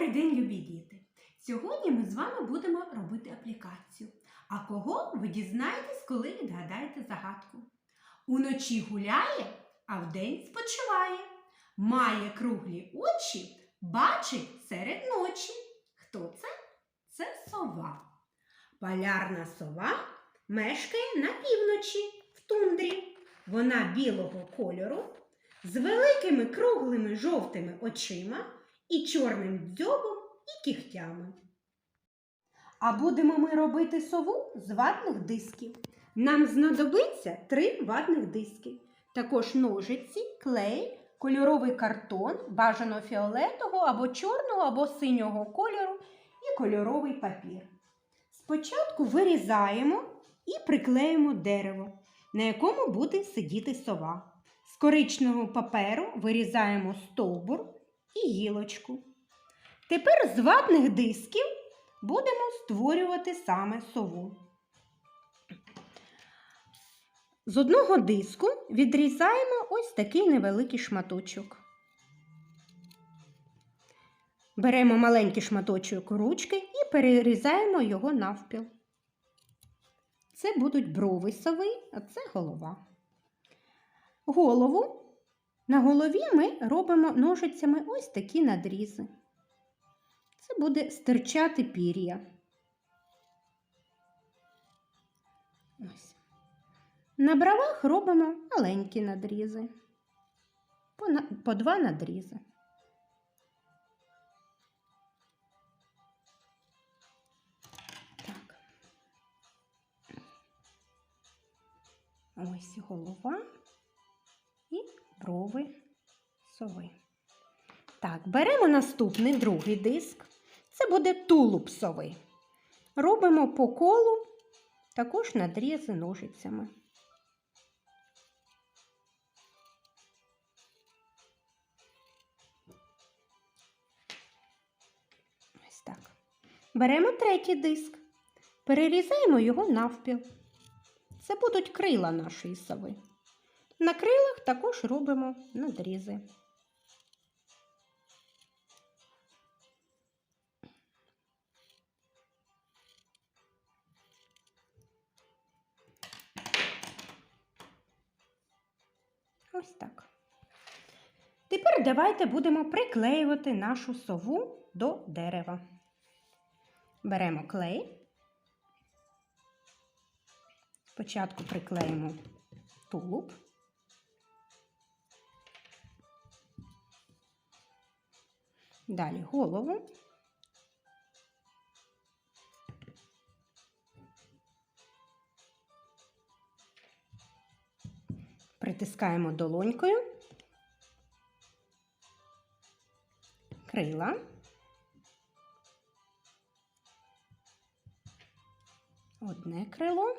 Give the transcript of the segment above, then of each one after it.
Добрий день, любі діти! Сьогодні ми з вами будемо робити аплікацію. А кого ви дізнаєтесь, коли відгадаєте загадку? Уночі гуляє, а вдень спочиває. Має круглі очі, бачить серед ночі. Хто це? Це сова. Полярна сова мешкає на півночі в тундрі. Вона білого кольору з великими круглими жовтими очима і чорним дзьобом і кігтями. А будемо ми робити сову з ватних дисків. Нам знадобиться три ватних диски. Також ножиці, клей, кольоровий картон, бажано фіолетового або чорного або синього кольору і кольоровий папір. Спочатку вирізаємо і приклеїмо дерево, на якому буде сидіти сова. З коричневого паперу вирізаємо стовбур і гілочку. Тепер з ватних дисків будемо створювати саме сову. З одного диску відрізаємо ось такий невеликий шматочок. Беремо маленький шматочок ручки і перерізаємо його навпіл. Це будуть брови сови, а це голова. Голову на голові ми робимо ножицями ось такі надрізи. Це буде стирчати пір'я. На бровах робимо маленькі надрізи. По, два надрізи. Ось голова брови сови. Так, беремо наступний другий диск. Це буде тулуб сови. Робимо по колу також надрізи ножицями. Ось так. Беремо третій диск, перерізаємо його навпіл. Це будуть крила нашої сови. На крилах також робимо надрізи. Ось так. Тепер давайте будемо приклеювати нашу сову до дерева. Беремо клей. Спочатку приклеїмо тулуб. Далі голову. Притискаємо долонькою. Крила. Одне крило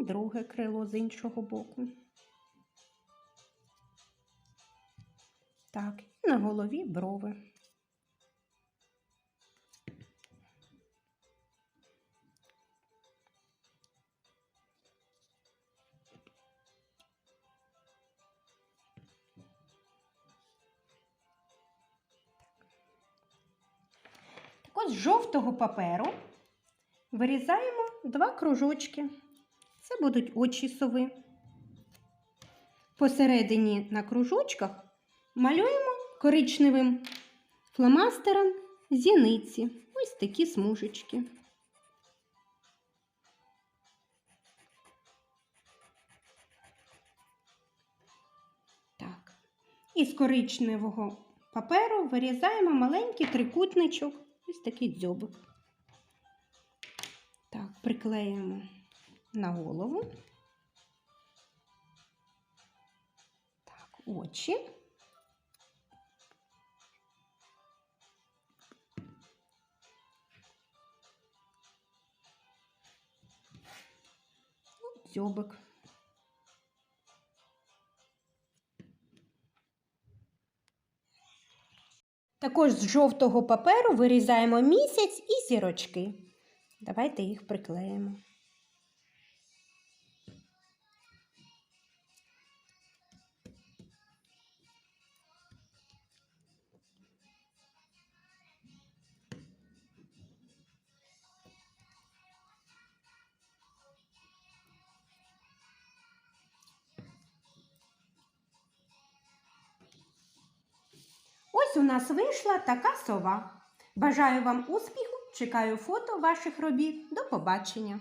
і друге крило з іншого боку. Так, на голові брови. Так ось з жовтого паперу вирізаємо два кружочки. Це будуть очі сови. Посередині на кружочках малюємо коричневим фломастером зіниці. Ось такі смужечки. Так. І з коричневого паперу вирізаємо маленький трикутничок, ось такий дзьобик. Так, приклеїмо на голову. Так, очі. Ну, Також з жовтого паперу вирізаємо місяць і зірочки. Давайте їх приклеїмо. У нас вийшла така сова. Бажаю вам успіху, чекаю фото ваших робіт. До побачення!